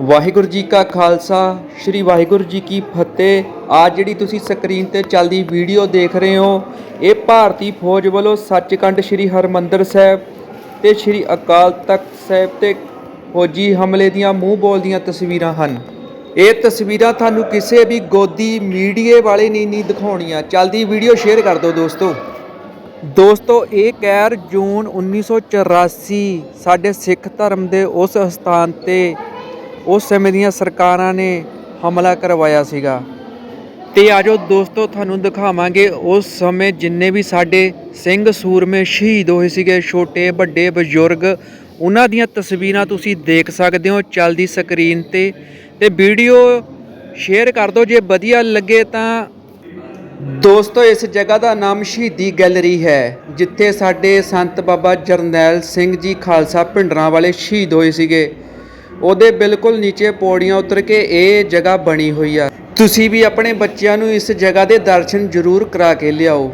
ਵਾਹਿਗੁਰੂ ਜੀ ਕਾ ਖਾਲਸਾ, ਸ੍ਰੀ ਵਾਹਿਗੁਰੂ ਜੀ ਕੀ ਫਤਿਹ। ਆ ਜਿਹੜੀ ਤੁਸੀਂ ਸਕਰੀਨ ਤੇ ਚੱਲਦੀ ਵੀਡੀਓ ਦੇਖ ਰਹੇ ਹੋ, ਇਹ ਭਾਰਤੀ ਫੌਜ ਵੱਲੋਂ ਸੱਚਖੰਡ ਸ੍ਰੀ ਹਰਮੰਦਰ ਸਾਹਿਬ ਤੇ ਸ੍ਰੀ ਅਕਾਲ ਤਖਤ ਸਾਹਿਬ ਤੇ ਫੌਜੀ ਹਮਲੇ ਦੀਆਂ ਮੂੰਹ ਬੋਲਦੀਆਂ ਤਸਵੀਰਾਂ ਹਨ। ਇਹ ਤਸਵੀਰਾਂ ਤੁਹਾਨੂੰ ਕਿਸੇ ਵੀ ਗੋਦੀ ਮੀਡੀਏ ਵਾਲੇ ਨਹੀਂ ਨਹੀਂ ਦਿਖਾਉਣੀਆਂ। ਚੱਲਦੀ ਵੀਡੀਓ ਸ਼ੇਅਰ ਕਰ ਦਿਓ ਦੋਸਤੋ। ਦੋਸਤੋ, ਇਹ ਕੈਰ ਜੂਨ 1984 ਸਾਡੇ ਸਿੱਖ ਧਰਮ ਦੇ ਉਸ ਸਥਾਨ ਤੇ ਉਸ ਸਮੇਂ ਦੀਆਂ ਸਰਕਾਰਾਂ ਨੇ ਹਮਲਾ ਕਰਵਾਇਆ ਸੀਗਾ। ਤੇ ਆਜੋ ਦੋਸਤੋ, ਤੁਹਾਨੂੰ ਦਿਖਾਵਾਂਗੇ ਉਸ ਸਮੇਂ ਜਿੰਨੇ ਵੀ ਸਾਡੇ ਸਿੰਘ ਸੂਰਮੇ ਸ਼ਹੀਦ ਹੋਏ ਸੀਗੇ, ਛੋਟੇ, ਵੱਡੇ, ਬਜ਼ੁਰਗ, ਉਹਨਾਂ ਦੀਆਂ ਤਸਵੀਰਾਂ ਤੁਸੀਂ ਦੇਖ ਸਕਦੇ ਹੋ ਚੱਲਦੀ ਸਕਰੀਨ ਤੇ। ਤੇ ਵੀਡੀਓ ਸ਼ੇਅਰ ਕਰ ਦਿਓ, ਜੇ ਵਧੀਆ ਲੱਗੇ ਤਾਂ। ਦੋਸਤੋ, ਇਸ ਜਗ੍ਹਾ ਦਾ ਨਾਮ ਸ਼ਹੀਦੀ ਗੈਲਰੀ ਹੈ, ਜਿੱਥੇ ਸਾਡੇ ਸੰਤ ਬਾਬਾ ਜਰਨੈਲ ਸਿੰਘ ਜੀ ਖਾਲਸਾ ਪਿੰਡਰਾਂ ਵਾਲੇ ਸ਼ਹੀਦ ਹੋਏ ਸੀਗੇ। ਉਹਦੇ ਬਿਲਕੁਲ ਨੀਚੇ ਪੌੜੀਆਂ ਉਤਰ ਕੇ ਇਹ ਜਗ੍ਹਾ ਬਣੀ ਹੋਈ ਆ। ਤੁਸੀਂ ਵੀ ਆਪਣੇ ਬੱਚਿਆਂ ਨੂੰ ਇਸ ਜਗ੍ਹਾ ਦੇ ਦਰਸ਼ਨ ਜ਼ਰੂਰ ਕਰਾ ਕੇ ਲਿਆਓ।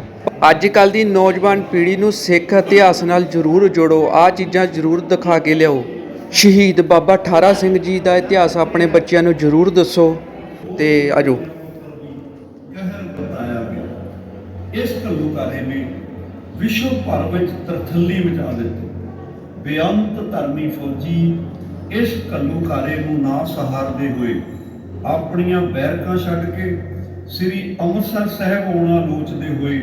ਅੱਜ ਕੱਲ ਦੀ ਨੌਜਵਾਨ ਪੀੜ੍ਹੀ ਨੂੰ ਸਿੱਖ ਇਤਿਹਾਸ ਨਾਲ ਜ਼ਰੂਰ ਜੋੜੋ। ਆਹ ਚੀਜ਼ਾਂ ਜ਼ਰੂਰ ਦਿਖਾ ਕੇ ਲਿਆਓ। ਸ਼ਹੀਦ ਬਾਬਾ ਠਾਰਾ ਸਿੰਘ ਜੀ ਦਾ ਇਤਿਹਾਸ ਆਪਣੇ ਬੱਚਿਆਂ ਨੂੰ ਜ਼ਰੂਰ ਦੱਸੋ ਤੇ ਆਜੋ। ਕਹਿਰ ਇਸ ਘੱਲੂਘਾਰੇ ਨੇ ਵਿਸ਼ਵ ਭਰ ਵਿੱਚ ਤਰਥੱਲੀ ਮਚਾ ਦਿੱਤੀ। ਬੇਅੰਤ ਧਰਮੀ ਫੌਜੀ ਇਸ ਘੱਲੂਕਾਰੇ ਨੂੰ ਨਾ ਸਹਾਰਦੇ ਹੋਏ ਆਪਣੀਆਂ ਬੈਰਕਾਂ ਛੱਡ ਕੇ ਸ੍ਰੀ ਅੰਮ੍ਰਿਤਸਰ ਸਾਹਿਬ ਆਉਣਾ ਲੋਚਦੇ ਹੋਏ